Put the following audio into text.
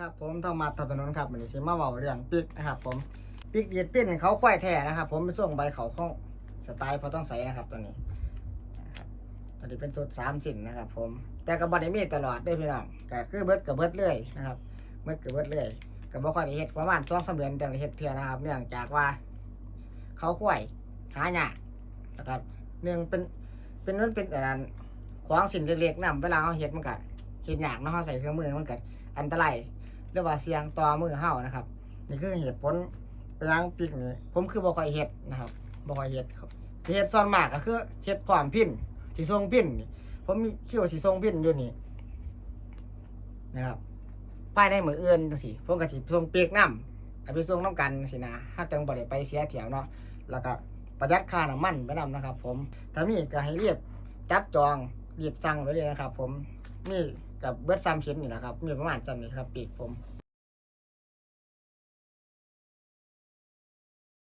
ครับผมทองมาถนนครับวันนี้สิมาเว้าเรื่องปิกนะครับผมปิกเดียดเป็นเขาควายแท้นะครับผมไปส่งใบเขาข้องสไตล์พอต้องใส่นะครับตัวนี้ตัวนี้เป็นสุดสามสินนะครับผมแต่กับบอดี้มีตลอดได้อพี่น้องก็คือเบิดกับเบิดเรื่อยนะครับเบิดกับเบิดเรื่อยกับบ่ค่อยเฮ็ดประมาณสองสามเดือนจังได้เฮ็ดเทื่อนะครับ เนื่องจากว่าเขาควายหายากนะครับเนื่องเป็นเป็นมันเป็นอะไรขวางสินเล็กๆนํเวลาเขาเฮ็ดมันก็เฮ็ดยากเนาะเขาใส่เครื่องมือมันก็อันตราย รือว่าเสียงต่อมือเฮานะครับ นี่คือเหตุผลไปยังปีกนี้ผมคือบ่ค่อยเฮ็ดนะครับบ่ค่อยเฮ็ดครับสิเฮ็ดส่วนมากก็คือเฮ็ดพร้อมพินสิส่งพินนี่ผมมีคิวสิส่งพินอยู่นี่นะครับภายในมื้ออื่นจังซี่ผมก็สิส่งเปีกนำเอาไปส่งนํกันสินะถ้าจังบ่ได้ไปเสียเที่ยวเนาะแล้วก็ประหยัดค่าน้ำมันไปนํนะครับ ผมถ้ามีก็ให้รีบจับจองรีบสั่งไว้เลยนะครับ ผม มีกับเบิร์ดซัมเชนนี่แหละครับ มีประมาณจำนี้ครับปีกผม